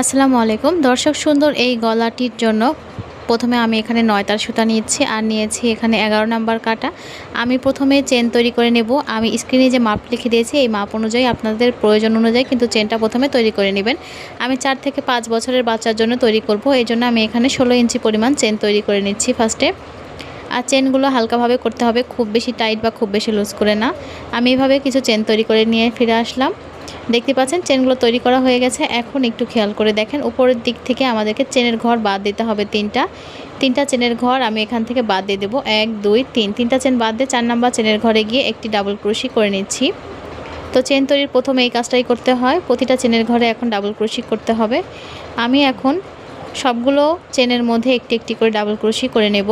আসসালামু আলাইকুম। দর্শক, সুন্দর এই গলাটির জন্য প্রথমে আমি এখানে নয়তার সুতা নিয়েছি আর নিয়েছি এখানে এগারো নাম্বার কাটা। আমি প্রথমে চেন তৈরি করে নেব। আমি স্ক্রিনে যে মাপ লিখে দিয়েছি, এই মাপ অনুযায়ী আপনাদের প্রয়োজন অনুযায়ী কিন্তু চেনটা প্রথমে তৈরি করে নেবেন। আমি চার থেকে পাঁচ বছরের বাচ্চার জন্য তৈরি করব। এই জন্য আমি এখানে ষোলো ইঞ্চি পরিমাণ চেন তৈরি করে নিচ্ছি ফার্স্টে। আর চেনগুলো হালকাভাবে করতে হবে, খুব বেশি টাইট বা খুব বেশি লুজ করে না। আমি এভাবে কিছু চেন তৈরি করে নিয়ে ফিরে আসলাম। দেখতে পাচ্ছেন, চেনগুলো তৈরি করা হয়ে গেছে। এখন একটু খেয়াল করে দেখেন, উপরের দিক থেকে আমাদেরকে চেনের ঘর বাদ দিতে হবে তিনটা। তিনটা চেনের ঘর আমি এখান থেকে বাদ দিয়ে দেবো। এক, দুই, তিন। তিনটা চেন বাদ দিয়ে চার নাম্বার চেনের ঘরে গিয়ে একটি ডাবল ক্রোশি করে নিচ্ছি। তো চেন তৈরির প্রথমে এই কাজটাই করতে হয়। প্রতিটা চেনের ঘরে এখন ডাবল ক্রোশি করতে হবে। আমি এখন সবগুলো চেনের মধ্যে একটি একটি করে ডাবল ক্রোশি করে নেব।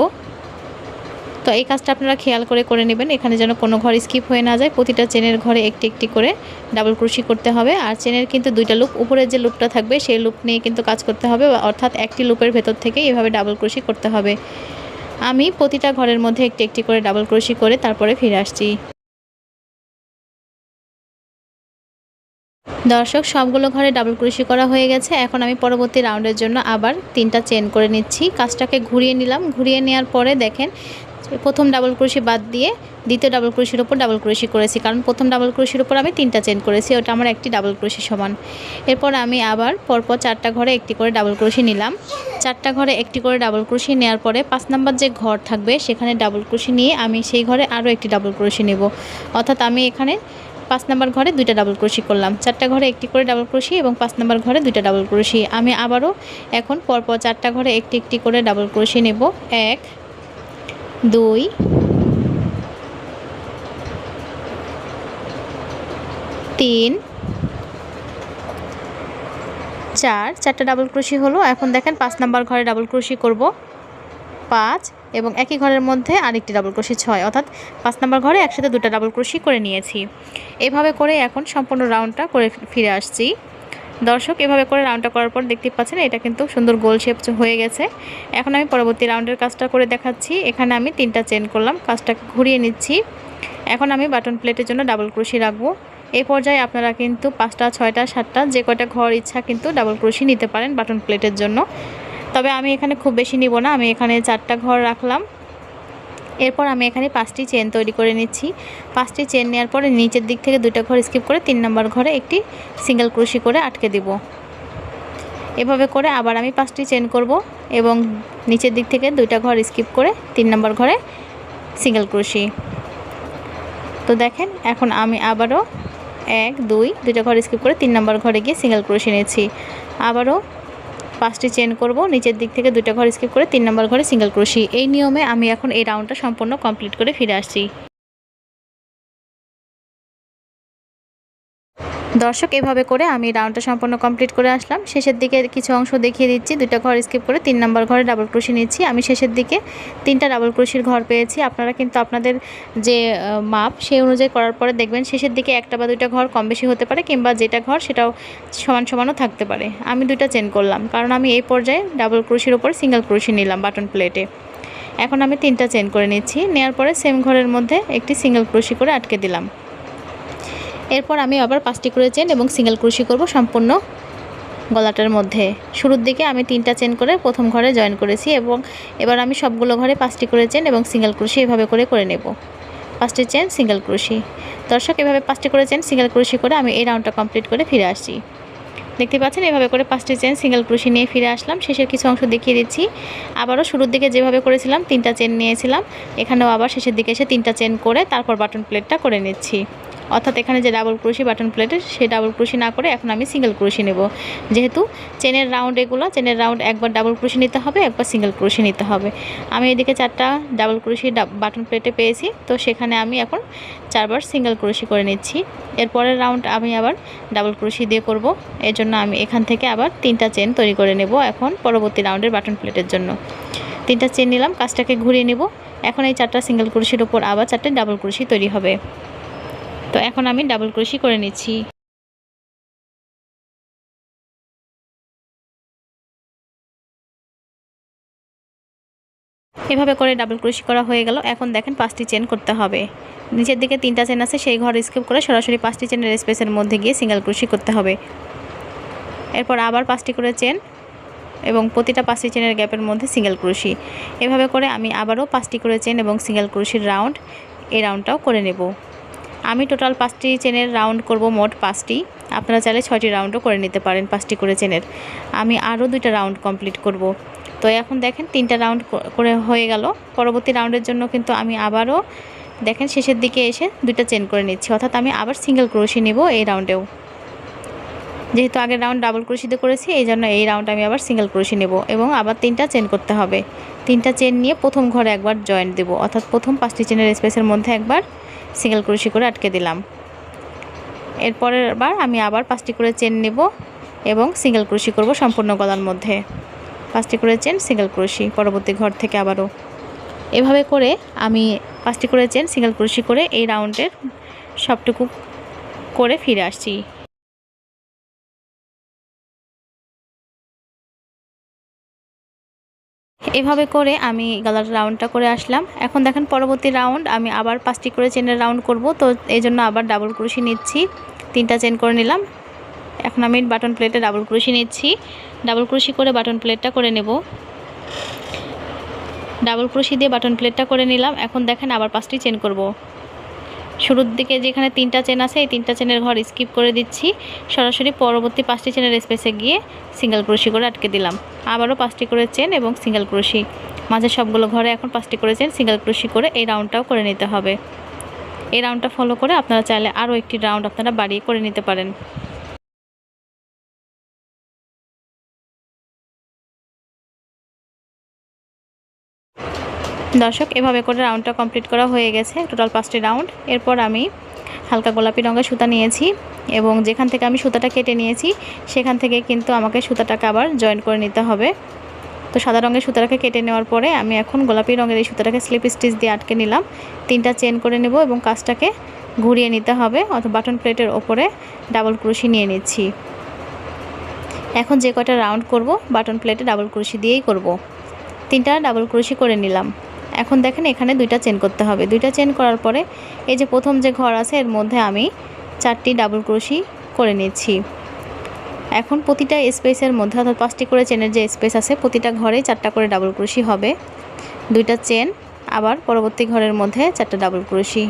তো এই কাজটা আপনারা খেয়াল করে করে নেবেন। এখানে যেন কোনো ঘর স্কিপ হয়ে না যায়। প্রতিটা চেনের ঘরে একটি একটি করে ডাবল ক্রুশি করতে হবে। আর চেনের কিন্তু দুইটা লুপ উপরের যে লুপটা থাকবে, সেই লুপ নিয়ে কিন্তু কাজ করতে হবে অর্থাৎ একটি লুপের ভেতর থেকে এভাবে ডাবল ক্রুশি করতে হবে। আমি প্রতিটা ঘরের মধ্যে একটি একটি করে ডাবল ক্রুশি করে তারপরে ফিরে আসছি। দর্শক, সবগুলো ঘরে ডাবল ক্রুশি করা হয়ে গেছে। এখন আমি পরবর্তী রাউন্ডের জন্য আবার তিনটা চেন করে নিচ্ছি। কাজটাকে ঘুরিয়ে নিলাম। ঘুরিয়ে নেওয়ার পরে দেখেন প্রথম ডাবল ক্রুশি বাদ দিয়ে দ্বিতীয় ডাবল ক্রুশির ওপর ডাবল ক্রুশি করেছি কারণ প্রথম ডাবল ক্রুশির ওপর আমি তিনটা চেন করেছি ওটা আমার একটি ডাবল ক্রুশি সমান এরপর আমি আবার পরপর চারটা ঘরে একটি করে ডাবল ক্রুশি নিলাম চারটা ঘরে একটি করে ডাবল ক্রুশি নেওয়ার পরে পাঁচ নাম্বার যে ঘর থাকবে সেখানে ডাবল ক্রুশি নিয়ে আমি সেই ঘরে আরও একটি ডাবল ক্রুশি নেব অর্থাৎ আমি এখানে পাঁচ নাম্বার ঘরে দুইটা ডাবল ক্রোশি করলাম চারটা ঘরে একটি করে ডাবল ক্রোশি এবং পাঁচ নাম্বার ঘরে দুইটা ডাবল ক্রোশি আমি আবারও এখন পরপর চারটা ঘরে একটি একটি করে ডাবল ক্রোশি নেব এক দুই। তিন। চার। চারটা ডাবল ক্রোশি হলো। এখন দেখেন পাঁচ নাম্বার ঘরে ডাবল ক্রোশি করব। পাঁচ এবং একই ঘরের মধ্যে আরেকটি ডাবল ক্রোশি ছয়। অর্থাৎ পাঁচ নাম্বার ঘরে একসাথে দুটো ডাবল ক্রোশি করে নিয়েছি। এভাবে করে এখন সম্পূর্ণ রাউন্ডটা করে ফিরে আসছি। দর্শক, এভাবে করে রাউন্ডটা করার পর দেখতে পাচ্ছেন, এটা কিন্তু সুন্দর গোল শেপ হয়ে গেছে। এখন আমি পরবর্তী রাউন্ডের কাজটা করে দেখাচ্ছি। এখানে আমি তিনটা চেন করলাম, কাজটাকে ঘুরিয়ে নিচ্ছি। এখন আমি বাটন প্লেটের জন্য ডাবল ক্রোশি রাখব। এই পর্যায়ে আপনারা কিন্তু পাঁচটা, ছয়টা, সাতটা, যে কয়টা ঘর ইচ্ছা কিন্তু ডাবল ক্রোশি নিতে পারেন বাটন প্লেটের জন্য। তবে আমি এখানে খুব বেশি নিব না, আমি এখানে চারটা ঘর রাখলাম। এরপর আমি এখানে পাঁচটি চেন তৈরি করে নিচ্ছি। পাঁচটি চেন নেওয়ার পরে নিচের দিক থেকে দুটো ঘর স্কিপ করে তিন নম্বর ঘরে একটি সিঙ্গেল ক্রুশি করে আটকে দিব। এভাবে করে আবার আমি পাঁচটি চেন করব এবং নিচের দিক থেকে দুইটা ঘর স্কিপ করে তিন নম্বর ঘরে সিঙ্গেল ক্রুশি তো দেখেন, এখন আমি আবারও এক, দুই, দুইটা ঘর স্কিপ করে তিন নম্বর ঘরে গিয়ে সিঙ্গেল ক্রুশি নিয়েছি আবারও পাঁচটি চেন করব। নিচের দিক থেকে দুইটা ঘর স্কিপ করে তিন নম্বর ঘরে সিঙ্গেল ক্রোশি এই নিয়মে আমি এখন এই রাউন্ডটা সম্পূর্ণ কমপ্লিট করে ফিরে আসছি। দর্শক, এভাবে করে আমি রাউন্ডটা সম্পূর্ণ কমপ্লিট করে আসলাম। শেষের দিকে কিছু অংশ দেখিয়ে দিচ্ছি। দুইটা ঘর স্কিপ করে তিন নম্বর ঘরে ডাবল ক্রোশি নিচ্ছি। আমি শেষের দিকে তিনটা ডাবল ক্রোশির ঘর পেয়েছি। আপনারা কিন্তু আপনাদের যে মাপ, সেই অনুযায়ী করার পরে দেখবেন শেষের দিকে একটা বা দুইটা ঘর কম বেশি হতে পারে কিংবা যেটা ঘর সেটাও সমান সমানও থাকতে পারে। আমি দুইটা চেন করলাম। কারণ আমি এই পর্যায়ে ডাবল ক্রোশির ওপর সিঙ্গেল ক্রোশি নিলাম বাটন প্লেটে এখন আমি তিনটা চেন করে নিচ্ছি। নেওয়ার পরে সেম ঘরের মধ্যে একটি সিঙ্গেল ক্রোশি করে আটকে দিলাম। এরপর আমি আবার পাঁচটি করে চেন এবং সিঙ্গেল ক্রুশি করব সম্পূর্ণ গলাটার মধ্যে। শুরুর দিকে আমি তিনটা চেন করে প্রথম ঘরে জয়েন করেছি এবং এবার আমি সবগুলো ঘরে পাঁচটি করে চেন এবং সিঙ্গেল ক্রুশি এভাবে করে করে নেব। পাঁচটি চেন, সিঙ্গেল ক্রুশি। দর্শক, এভাবে পাঁচটি করে চেন, সিঙ্গেল ক্রুশি করে আমি এই রাউন্ডটা কমপ্লিট করে ফিরে আসছি। দেখতে পাচ্ছেন, এভাবে করে পাঁচটি চেন, সিঙ্গেল ক্রুশি নিয়ে ফিরে আসলাম। শেষের কিছু অংশ দেখিয়ে দিচ্ছি। আবারও শুরুর দিকে যেভাবে করেছিলাম, তিনটা চেন নিয়েছিলাম। এখানেও আবার শেষের দিকে এসে তিনটা চেন করে তারপর বাটন প্লেটটা করে নিচ্ছি। অর্থাৎ এখানে যে ডাবল ক্রুশি বাটন প্লেটের সেই ডাবল ক্রুশি না করে এখন আমি সিঙ্গেল ক্রুশি নেব। যেহেতু চেনের রাউন্ড এগুলো চেনের রাউন্ড একবার ডাবল ক্রুশি নিতে হবে, একবার সিঙ্গেল ক্রুশি নিতে হবে। আমি এদিকে চারটা ডাবল ক্রুশি বাটন প্লেটে পেয়েছি, তো সেখানে আমি এখন চারবার সিঙ্গেল ক্রুশি করে নিচ্ছি। এরপরের রাউন্ড আমি আবার ডাবল ক্রুশি দিয়ে করব। এর জন্য আমি এখান থেকে আবার তিনটা চেন তৈরি করে নেব এখন পরবর্তী রাউন্ডের বাটন প্লেটের জন্য। তিনটা চেন নিলাম, কাজটাকে ঘুরিয়ে নেব। এখন এই চারটা সিঙ্গেল ক্রুশির ওপর আবার চারটে ডাবল ক্রুশি তৈরি হবে। তো এখন আমি ডাবল ক্রোশি করে নিচ্ছি। এভাবে করে ডাবল ক্রোশি করা হয়ে গেল। এখন দেখেন পাঁচটি চেন করতে হবে। নিচের দিকে তিনটা চেন আছে, সেই ঘর স্কিপ করে সরাসরি পাঁচটি চেনের স্পেসের মধ্যে গিয়ে সিঙ্গেল ক্রোশি করতে হবে। এরপর আবার পাঁচটি করে চেন এবং প্রতিটা পাঁচটি চেনের গ্যাপের মধ্যে সিঙ্গেল ক্রুশি এভাবে করে আমি আবারও পাঁচটি করে চেন এবং সিঙ্গেল ক্রুশির রাউন্ড এই রাউন্ডটাও করে নেব। আমি টোটাল পাঁচটি চেনের রাউন্ড করব মোট পাঁচটি। আপনারা চাইলে ছয়টি রাউন্ডও করে নিতে পারেন পাঁচটি করে চেনের। আমি আরও দুইটা রাউন্ড কমপ্লিট করব। তো এখন দেখেন তিনটা রাউন্ড করে হয়ে গেল। পরবর্তী রাউন্ডের জন্য কিন্তু আমি আবারও দেখেন শেষের দিকে এসে দুইটা চেন করে নিচ্ছি। অর্থাৎ আমি আবার সিঙ্গেল ক্রোশি নেব এই রাউন্ডেও। যেহেতু আগের রাউন্ড ডাবল ক্রোশিতে করেছি, এই জন্য এই রাউন্ড আমি আবার সিঙ্গেল ক্রোশি নেব এবং আবার তিনটা চেন করতে হবে। তিনটা চেন নিয়ে প্রথম ঘরে একবার জয়েন্ট দেব। অর্থাৎ প্রথম পাঁচটি চেনের স্পেসের মধ্যে একবার সিঙ্গেল ক্রোশি করে আটকে দিলাম। এরপরের বার আমি আবার পাঁচটি করে চেন নেব এবং সিঙ্গেল ক্রোশি করব সম্পূর্ণ গলার মধ্যে। পাঁচটি করে চেন, সিঙ্গেল ক্রোশি, পরবর্তী ঘর থেকে আবারও। এভাবে করে আমি পাঁচটি করে চেন, সিঙ্গেল ক্রোশি করে এই রাউন্ডের সবটুকু করে ফিরে আসছি। এভাবে করে আমি গলার রাউন্ডটা করে আসলাম। এখন দেখেন পরবর্তী রাউন্ড আমি আবার পাঁচটি করে চেনের রাউন্ড করব। তো এই জন্য আবার ডাবল ক্রুশি নিচ্ছি। তিনটা চেন করে নিলাম। এখন আমি বাটন প্লেটে ডাবল ক্রুশি নিচ্ছি। ডাবল ক্রুশি করে বাটন প্লেটটা করে নেব। ডাবল ক্রুশি দিয়ে বাটন প্লেটটা করে নিলাম। এখন দেখেন আবার পাঁচটি চেন করব। শুরুর দিকে যেখানে তিনটা চেন আছে, এই তিনটা চেনের ঘর স্কিপ করে দিচ্ছি। সরাসরি পরবর্তী পাঁচটি চেনের স্পেসে গিয়ে সিঙ্গেল ক্রোশি করে আটকে দিলাম। আবারও পাঁচটি করে চেন এবং সিঙ্গেল ক্রোশি মাঝে সবগুলো ঘরে এখন পাঁচটি করে চেন সিঙ্গেল ক্রোশি করে এই রাউন্ডটাও করে নিতে হবে। এই রাউন্ডটা ফলো করে আপনারা চাইলে আরও একটি রাউন্ড আপনারা বাড়িয়ে করে নিতে পারেন। দর্শক, এভাবে করে রাউন্ডটা কমপ্লিট করা হয়ে গেছে টোটাল পাঁচটি রাউন্ড এরপর আমি হালকা গোলাপি রঙের সুতা নিয়েছি এবং যেখান থেকে আমি সুতাটা কেটে নিয়েছি, সেখান থেকে কিন্তু আমাকে সুতাটাকে আবার জয়েন করে নিতে হবে। তো সাদা রঙের সুতাটাকে কেটে নেওয়ার পরে আমি এখন গোলাপি রঙের এই সুতাটাকে স্লিপ স্টিচ দিয়ে আটকে নিলাম। তিনটা চেন করে নেব এবং কাজটাকে ঘুরিয়ে নিতে হবে, অথবা বাটন প্লেটের ওপরে ডাবল ক্রুশি নিয়ে নিচ্ছি। এখন যে কয়টা রাউন্ড করব বাটন প্লেটে ডাবল ক্রুশি দিয়েই করব। তিনটা ডাবল ক্রুশি করে নিলাম। এখন দেখেন এখানে দুইটা চেন করতে হবে। দুইটা চেন করার পরে এই যে প্রথম যে ঘর আছে, এর মধ্যে আমি চারটি ডাবল ক্রোশি করে নিচ্ছি। এখন প্রতিটা স্পেসের মধ্যে অর্থাৎ পাঁচটি করে চেনের যে স্পেস আছে, প্রতিটা ঘরে চারটা করে ডাবল ক্রোশি হবে। দুইটা চেন আবার পরবর্তী ঘরের মধ্যে চারটা ডাবল ক্রোশি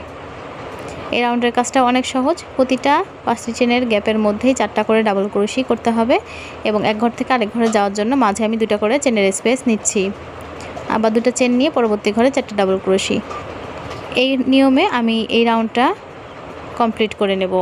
এই রাউন্ডের কাজটা অনেক সহজ। প্রতিটা পাঁচটি চেনের গ্যাপের মধ্যেই চারটা করে ডাবল ক্রোশি করতে হবে এবং এক ঘর থেকে আরেক ঘরে যাওয়ার জন্য মাঝে আমি দুটা করে চেনের স্পেস নিচ্ছি। আবার দুটো চেন নিয়ে পরবর্তী ঘরে চারটে ডাবল ক্রোশি এই নিয়মে আমি এই রাউন্ডটা কমপ্লিট করে নেব।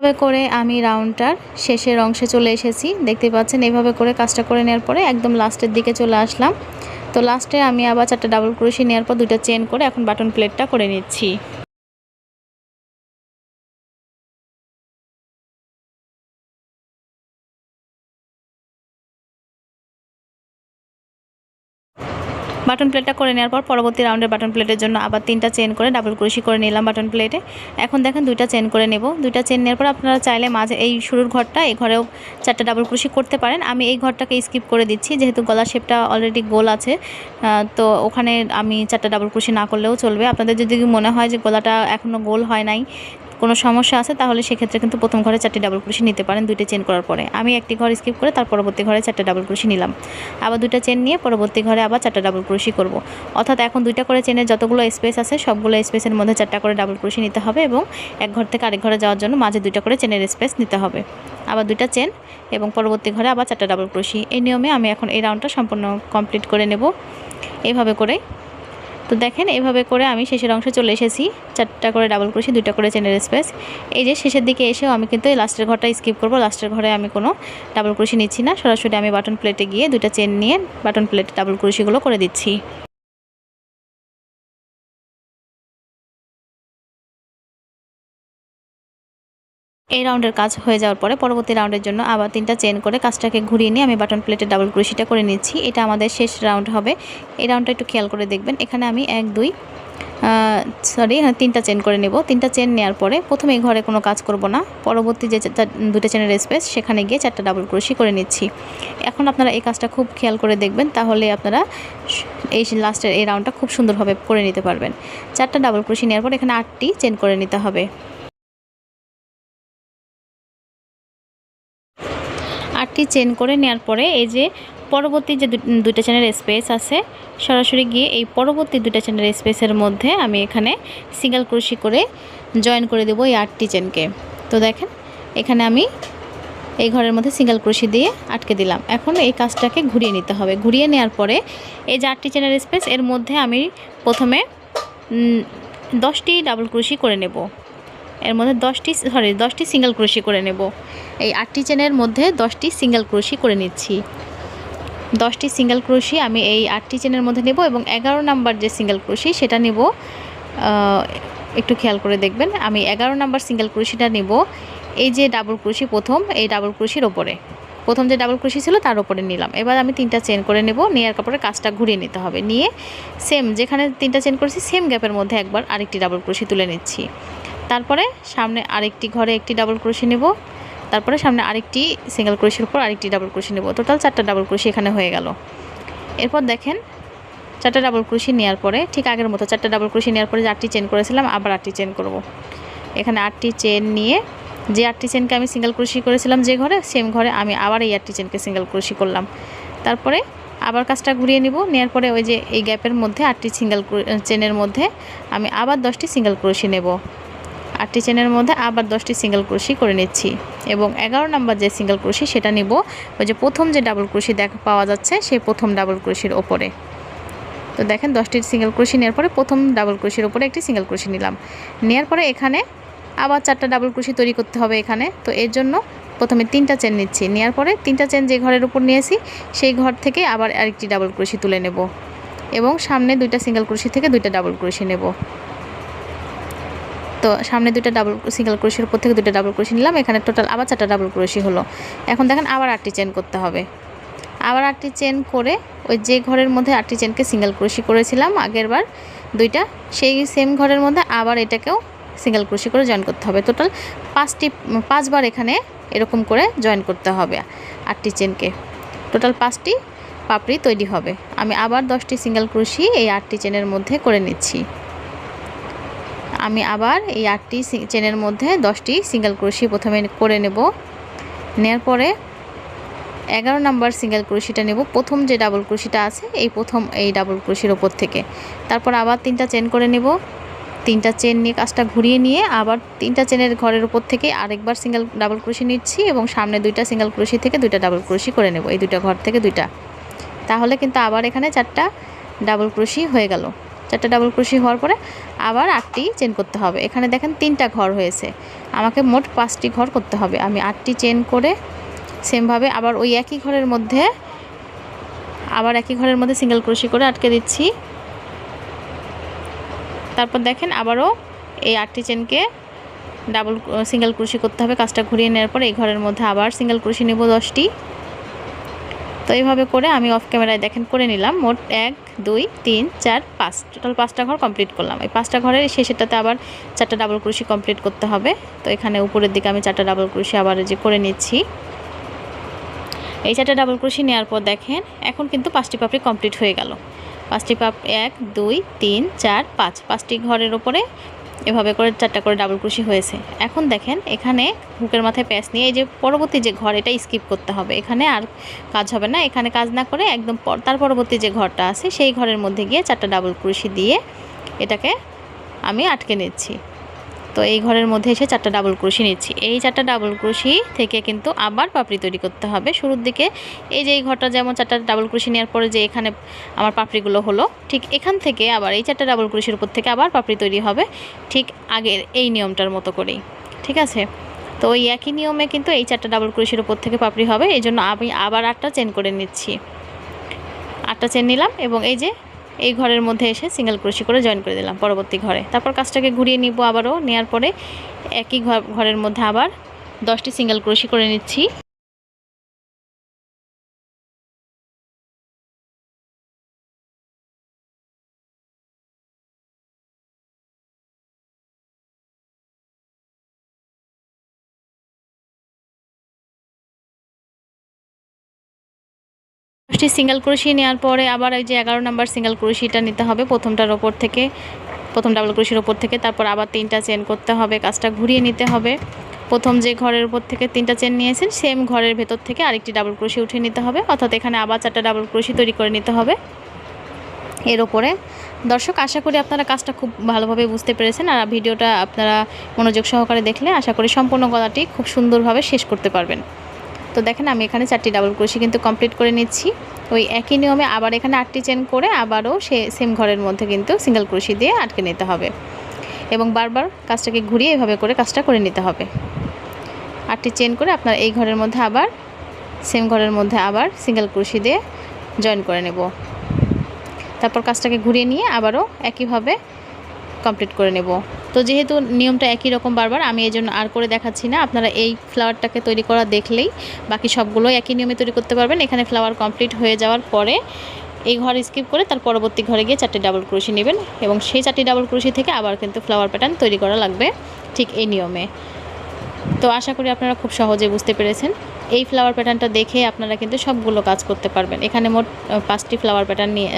এভাবে করে আমি রাউন্ডটার শেষের অংশে চলে এসেছি। দেখতে পাচ্ছেন এইভাবে করে কাজটা করে নেওয়ার পরে একদম লাস্টের দিকে চলে আসলাম। তো লাস্টে আমি আবার চারটা ডাবল ক্রোশি নেওয়ার পর দুটো চেন করে এখন বাটন প্লেটটা করে নিচ্ছি। বাটন প্লেটটা করে নেওয়ার পর পরবর্তী রাউন্ডের বাটন প্লেটের জন্য আবার তিনটা চেন করে ডাবল ক্রোশি করে নিলাম বাটন প্লেটে। এখন দেখেন দুইটা চেন করে নেব। দুইটা চেন নেওয়ার পর আপনারা চাইলে মাঝে এই শুরুর ঘরটা, এই ঘরেও চারটা ডাবল ক্রোশি করতে পারেন। আমি এই ঘরটাকে স্কিপ করে দিচ্ছি, যেহেতু গলার শেপটা অলরেডি গোল আছে। তো ওখানে আমি চারটা ডাবল ক্রোশি না করলেও চলবে। আপনাদের যদি মনে হয় যে গলাটা এখনও গোল হয় নাই কোনো সমস্যা আছে, তাহলে সেক্ষেত্রে কিন্তু প্রথম ঘরে চারটি ডাবল ক্রুশি নিতে পারেন, দুইটা চেন করার পরে। আমি একটি ঘর স্কিপ করে তার পরবর্তী ঘরে চারটে ডাবল ক্রুশি নিলাম। আবার দুইটা চেন নিয়ে পরবর্তী ঘরে আবার চারটা ডাবল ক্রুশি করব। অর্থাৎ এখন দুইটা করে চেনের যতগুলো স্পেস আছে, সবগুলো স্পেসের মধ্যে চারটা করে ডাবল ক্রুশি নিতে হবে এবং এক ঘর থেকে আরেক ঘরে যাওয়ার জন্য মাঝে দুইটা করে চেনের স্পেস নিতে হবে। আবার দুইটা চেন এবং পরবর্তী ঘরে আবার চারটা ডাবল ক্রুশি এই নিয়মে আমি এখন এই রাউন্ডটা সম্পূর্ণ কমপ্লিট করে নেব। এইভাবে করে তো দেখেন, এভাবে করে আমি শেষের অংশে চলে এসেছি। চারটা করে ডাবল ক্রোশি দুইটা করে চেনের স্পেস এই যে শেষের দিকে এসেও আমি কিন্তু এই লাস্টের ঘরটা স্কিপ করব। লাস্টের ঘরে আমি কোনো ডাবল ক্রোশি নিচ্ছি না। সরাসরি আমি বাটন প্লেটে গিয়ে দুইটা চেন নিয়ে বাটন প্লেটে ডাবল ক্রোশিগুলো করে দিচ্ছি। এই রাউন্ডের কাজ হয়ে যাওয়ার পরে পরবর্তী রাউন্ডের জন্য আবার তিনটা চেন করে কাজটাকে ঘুরিয়ে নিয়ে আমি বাটন প্লেটে ডাবল ক্রুশিটা করে নিচ্ছি। এটা আমাদের শেষ রাউন্ড হবে। এই রাউন্ডটা একটু খেয়াল করে দেখবেন। এখানে আমি এক, দুই সরি হ্যাঁ তিনটা চেন করে নেব। তিনটা চেন নেওয়ার পরে প্রথমে ঘরে কোনো কাজ করব না। পরবর্তী যে দুটো চেনের স্পেস, সেখানে গিয়ে চারটা ডাবল ক্রোশি করে নিচ্ছি। এখন আপনারা এই কাজটা খুব খেয়াল করে দেখবেন, তাহলে আপনারা এই লাস্টের এই রাউন্ডটা খুব সুন্দরভাবে করে নিতে পারবেন। চারটা ডাবল ক্রোশি নেওয়ার পর এখানে আটটি চেন করে নিতে হবে। আটটি চেন করে নেওয়ার পরে এই যে পরবর্তী যে দুইটা চেনের স্পেস আছে, সরাসরি গিয়ে এই পরবর্তী দুইটা চেনের স্পেসের মধ্যে আমি এখানে সিঙ্গেল ক্রোশি করে জয়েন করে দেবো এই আটটি চেনকে তো দেখেন, এখানে আমি এই ঘরের মধ্যে সিঙ্গেল ক্রোশি দিয়ে আটকে দিলাম। এখন এই কাজটাকে ঘুরিয়ে নিতে হবে। ঘুরিয়ে নেওয়ার পরে এই যে আটটি চেনের স্পেস এর মধ্যে আমি প্রথমে দশটি ডাবল ক্রোশি করে নেব। এর মধ্যে দশটি সরি দশটি সিঙ্গেল ক্রোশি করে নেব। এই আটটি চেনের মধ্যে দশটি সিঙ্গেল ক্রোশি করে নিচ্ছি। দশটি সিঙ্গেল ক্রোশি আমি এই আটটি চেনের মধ্যে নেব এবং এগারো নাম্বার যে সিঙ্গেল ক্রোশি সেটা নেব একটু খেয়াল করে দেখবেন, আমি এগারো নাম্বার সিঙ্গেল ক্রোশিটা নেব। এই যে ডাবল ক্রোশি প্রথম, এই ডাবল ক্রোশির ওপরে। প্রথম যে ডাবল ক্রোশি ছিল তার উপরে নিলাম। এবার আমি তিনটা চেন করে নেব নেওয়ার কাপড়ে কাজটা ঘুরিয়ে নিতে হবে। নিয়ে সেম যেখানে তিনটা চেন করেছি সেম গ্যাপের মধ্যে একবার আরেকটি ডাবল ক্রোশি তুলে নিচ্ছি। তারপরে সামনে আরেকটি ঘরে একটি ডাবল ক্রোশি নেব। তারপরে সামনে আরেকটি সিঙ্গেল ক্রোশির উপর আরেকটি ডাবল ক্রোশি নেব। টোটাল চারটা ডাবল ক্রোশি এখানে হয়ে গেল। এরপর দেখেন, চারটা ডাবল ক্রোশি নেওয়ার পরে, ঠিক আগের মতো চারটা ডাবল ক্রোশি নেওয়ার পরে যে আটটি চেন করেছিলাম, আবার আটটি চেন করব। এখানে আটটি চেন নিয়ে যে আটটি চেনকে আমি সিঙ্গেল ক্রোশি করেছিলাম যে ঘরে সেম ঘরে আমি আবার এই আটটি চেনকে সিঙ্গেল ক্রোশি করলাম। তারপরে আবার কাজটা ঘুরিয়ে নিব। নেওয়ার পরে ওই যে এই গ্যাপের মধ্যে আটটি সিঙ্গেল চেনের মধ্যে আমি আবার দশটি সিঙ্গেল ক্রোশি নেব। আটটি চেনের মধ্যে আবার দশটি সিঙ্গেল ক্রোশি করে নিচ্ছি। এবং এগারো নাম্বার যে সিঙ্গেল ক্রোশি, সেটা নিব। ওই যে প্রথম যে ডাবল ক্রোশি দেখা পাওয়া যাচ্ছে সেই প্রথম ডাবল ক্রোশির ওপরে। তো দেখেন, দশটি সিঙ্গেল ক্রোশি নেওয়ার পরে প্রথম ডাবল ক্রোশির ওপরে একটি সিঙ্গেল ক্রোশি নিলাম। নেওয়ার পরে এখানে আবার চারটা ডাবল ক্রোশি তৈরি করতে হবে এখানে। তো এর জন্য প্রথমে তিনটা চেন নিচ্ছি। নেওয়ার পরে তিনটা চেন যে ঘরের উপর নিয়েছি, সেই ঘর থেকে আবার আরেকটি ডাবল ক্রোশি তুলে নেব। এবং সামনে দুইটা সিঙ্গেল ক্রোশি থেকে দুইটা ডাবল ক্রোশি নেব। তো সামনে দুইটা ডাবল সিঙ্গেল ক্রোশির উপর থেকে দুটো ডাবল ক্রোশি নিলাম। এখানে টোটাল আবার চারটা ডাবল ক্রোশি হলো। এখন দেখেন আবার আটটি চেন করতে হবে। আবার আটটি চেন করে ওই যে ঘরের মধ্যে আটটি চেনকে সিঙ্গেল ক্রোশি করেছিলাম আগের বার দুইটা, সেই সেম ঘরের মধ্যে আবার এটাকেও সিঙ্গেল ক্রোশি করে জয়েন করতে হবে। টোটাল পাঁচটি, পাঁচবার এখানে এরকম করে জয়েন করতে হবে আটটি চেনকে টোটাল পাঁচটি পাপড়ি তৈরি হবে। আমি আবার দশটি সিঙ্গেল ক্রোশি এই আটটি চেনের মধ্যে করে নিচ্ছি। আমি আবার এই আটটি চেনের মধ্যে দশটি সিঙ্গেল ক্রোশি প্রথমে করে নেব। নেওয়ার পরে এগারো নাম্বার সিঙ্গেল ক্রোশিটা নেব। প্রথম যে ডাবল ক্রোশিটা আছে, এই প্রথম এই ডাবল ক্রোশির ওপর থেকে। তারপর আবার তিনটা চেন করে নেব। তিনটা চেন নিয়ে কাজটা ঘুরিয়ে নিয়ে আবার তিনটা চেনের ঘরের উপর থেকে আরেকবার সিঙ্গেল ডাবল ক্রোশি নিচ্ছি এবং সামনে দুইটা সিঙ্গেল ক্রোশি থেকে দুইটা ডাবল ক্রোশি করে নেব, এই দুইটা ঘর থেকে দুইটা। তাহলে কিন্তু আবার এখানে চারটা ডাবল ক্রোশি হয়ে গেল। চারটা ডাবল ক্রোশি হওয়ার পরে আবার আটটি চেন করতে হবে। এখানে দেখেন তিনটা ঘর হয়েছে। আমাকে মোট পাঁচটি ঘর করতে হবে। আমি আটটি চেন করে সেমভাবে আবার ওই একই ঘরের মধ্যে, আবার একই ঘরের মধ্যে সিঙ্গেল ক্রোশি করে আটকে দিচ্ছি। তারপর দেখেন আবারও এই আটটি চেনকে ডাবল সিঙ্গেল ক্রোশি করতে হবে। কাজটা ঘুরিয়ে নেওয়ার পর এই ঘরের মধ্যে আবার সিঙ্গেল ক্রোশি নেব দশটি। তো এইভাবে করে আমি অফ ক্যামেরায় দেখেন করে নিলাম। মোট এক, দুই, তিন, চার, পাঁচ। টোটাল পাঁচটা ঘর কমপ্লিট করলাম। এই পাঁচটা ঘরের শেষেরটাতে আবার চারটা ডাবল ক্রোশি কমপ্লিট করতে হবে। তো এখানে উপরের দিকে আমি চারটা ডাবল ক্রোশি আবার যে করে নিচ্ছি। এই চারটা ডাবল ক্রোশি নেওয়ার পর দেখেন, এখন কিন্তু পাঁচটি পাপড়ি কমপ্লিট হয়ে গেল। পাঁচটি পাপ এক, দুই, তিন, চার, পাঁচ। পাঁচটি ঘরের ওপরে এভাবে করে চারটা করে ডাবল ক্রুশি হয়েছে। এখন দেখেন, এখানে হুকের মাথায় প্যাচ নিয়ে এই যে পরবর্তী যে ঘর, এটা স্কিপ করতে হবে। এখানে আর কাজ হবে না, এখানে কাজ না করে একদম তার পরবর্তী যে ঘরটা আছে, সেই ঘরের মধ্যে গিয়ে চারটা ডাবল ক্রুশি দিয়ে এটাকে আমি আটকে নিচ্ছি। তো এই ঘরের মধ্যে এসে চারটা ডাবল ক্রোশি নিচ্ছি। এই চারটা ডাবল ক্রোশি থেকে কিন্তু আবার পাপড়ি তৈরি করতে হবে। শুরুর দিকে এই যে এই ঘরটা যেমন চারটা ডাবল ক্রোশি নেওয়ার পরে যে এখানে আমার পাপড়িগুলো হলো, ঠিক এখান থেকে আবার এই চারটা ডাবল ক্রোশির উপর থেকে আবার পাপড়ি তৈরি হবে, ঠিক আগের এই নিয়মটার মতো করেই, ঠিক আছে? তো ওই একই নিয়মে কিন্তু এই চারটা ডাবল ক্রোশির উপর থেকে পাপড়ি হবে এই জন্য আমি আবার আটটা চেন করে নিচ্ছি। আটটা চেন নিলাম এবং এই যে এই ঘরের মধ্যে এসে সিঙ্গেল ক্রোশি করে জয়েন করে দিলাম পরবর্তী ঘরে। তারপর কাজটাকে ঘুরিয়ে নিব আবারও নেওয়ার পরে একই ঘর ঘরের মধ্যে আবার দশটি সিঙ্গেল ক্রোশি করে নিচ্ছি। দশটি সিঙ্গেল ক্রোশি নেওয়ার পরে আবার ওই যে এগারো নাম্বার সিঙ্গেল ক্রোশিটা নিতে হবে প্রথমটার ওপর থেকে, প্রথম ডাবল ক্রোশির ওপর থেকে, তারপর আবার তিনটা চেন করতে হবে, কাজটা ঘুরিয়ে নিতে হবে। প্রথম যে ঘরের উপর থেকে তিনটা চেন নিয়েছেন সেম ঘরের ভেতর থেকে আরেকটি ডাবল ক্রোশি উঠিয়ে নিতে হবে, অর্থাৎ এখানে আবার চারটা ডাবল ক্রোশি তৈরি করে নিতে হবে। এর ওপরে, দর্শক, আশা করি আপনারা কাজটা খুব ভালোভাবে বুঝতে পেরেছেন আর ভিডিওটা আপনারা মনোযোগ সহকারে দেখলে আশা করি সম্পূর্ণ গলাটি খুব সুন্দরভাবে শেষ করতে পারবেন। তো দেখেন আমি এখানে চারটি ডাবল ক্রোশি কিন্তু কমপ্লিট করে নিচ্ছি। ওই একই নিয়মে আবার এখানে আটটি চেন করে আবারও সে সেম ঘরের মধ্যে কিন্তু সিঙ্গেল ক্রোশি দিয়ে আটকে নিতে হবে। এবং বারবার কাজটাকে ঘুরিয়ে এভাবে করে কাজটা করে নিতে হবে। আটটি চেন করে আপনার এই ঘরের মধ্যে আবার সেম ঘরের মধ্যে আবার সিঙ্গেল ক্রোশি দিয়ে জয়েন করে নেব। তারপর কাজটাকে ঘুরিয়ে নিয়ে আবারও একইভাবে কমপ্লিট করে নেব। তো যেহেতু নিয়মটা একই রকম বারবার, আমি এই জন্য আর করে দেখাচ্ছি না। আপনারা এই ফ্লাওয়ারটাকে তৈরি করা দেখলেই বাকি সবগুলো একই নিয়মে তৈরি করতে পারবেন। এখানে ফ্লাওয়ার কমপ্লিট হয়ে যাওয়ার পরে এই ঘর স্কিপ করে তার পরবর্তী ঘরে গিয়ে চারটে ডাবল ক্রোশি নেবেন এবং সেই চারটি ডাবল ক্রোশি থেকে আবার কিন্তু ফ্লাওয়ার প্যাটার্ন তৈরি করা লাগবে ঠিক এই নিয়মে। তো আশা করি আপনারা খুব সহজে বুঝতে পেরেছেন। এই ফ্লাওয়ার প্যাটার্নটা দেখে আপনারা কিন্তু সবগুলো কাজ করতে পারবেন। এখানে মোট পাঁচটি ফ্লাওয়ার প্যাটার্ন নিয়ে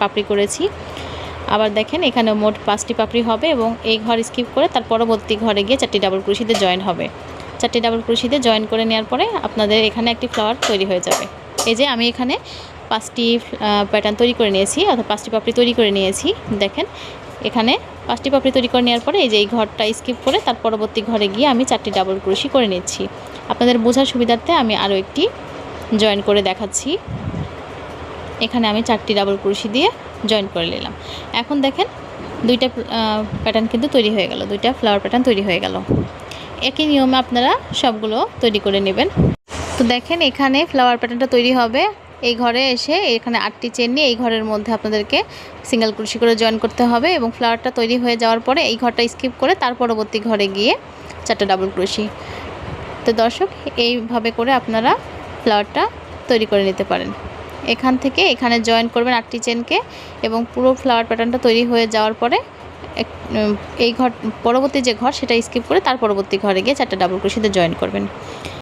পাপড়ি করেছি। আবার দেখেন এখানে মোট পাঁচটি পাপড়ি হবে এবং এই ঘর স্কিপ করে তার পরবর্তী ঘরে গিয়ে চারটি ডাবল ক্রুশিতে জয়েন হবে। চারটি ডাবল ক্রুশিতে জয়েন করে নেওয়ার পরে আপনাদের এখানে একটি ফ্লাওয়ার তৈরি হয়ে যাবে। এই যে আমি এখানে পাঁচটি প্যাটার্ন তৈরি করে নিয়েছি, অর্থাৎ পাঁচটি পাপড়ি তৈরি করে নিয়েছি। দেখেন এখানে পাঁচটি পাপড়ি তৈরি করে নেওয়ার পরে এই যে এই ঘরটা স্কিপ করে তার পরবর্তী ঘরে গিয়ে আমি চারটি ডাবল ক্রুশি করে নিচ্ছি। আপনাদের বোঝার সুবিধার্থে আমি আরও একটি জয়েন করে দেখাচ্ছি। এখানে আমি চারটি ডাবল ক্রুশি দিয়ে জয়েন করে নিলাম। এখন দেখেন দুইটা প্যাটার্ন কিন্তু তৈরি হয়ে গেল, দুইটা ফ্লাওয়ার প্যাটার্ন তৈরি হয়ে গেল। একই নিয়মে আপনারা সবগুলো তৈরি করে নেবেন। তো দেখেন এখানে ফ্লাওয়ার প্যাটার্নটা তৈরি হবে। এই ঘরে এসে এখানে আটটি চেন নিয়ে এই ঘরের মধ্যে আপনাদেরকে সিঙ্গেল ক্রুশি করে জয়েন করতে হবে এবং ফ্লাওয়ারটা তৈরি হয়ে যাওয়ার পরে এই ঘরটা স্কিপ করে তার পরবর্তী ঘরে গিয়ে চারটা ডাবল ক্রুশি তো দর্শক, এইভাবে করে আপনারা ফ্লাওয়ারটা তৈরি করে নিতে পারেন। এখান থেকে এখানে জয়েন করবেন আটটি চেনকে এবং পুরো ফ্লাওয়ার প্যাটার্নটা তৈরি হয়ে যাওয়ার পরে এই ঘর, পরবর্তী যে ঘর সেটা স্কিপ করে তার পরবর্তী ঘরে গিয়ে চারটা ডাবল ক্রোশিতে জয়েন করবেন।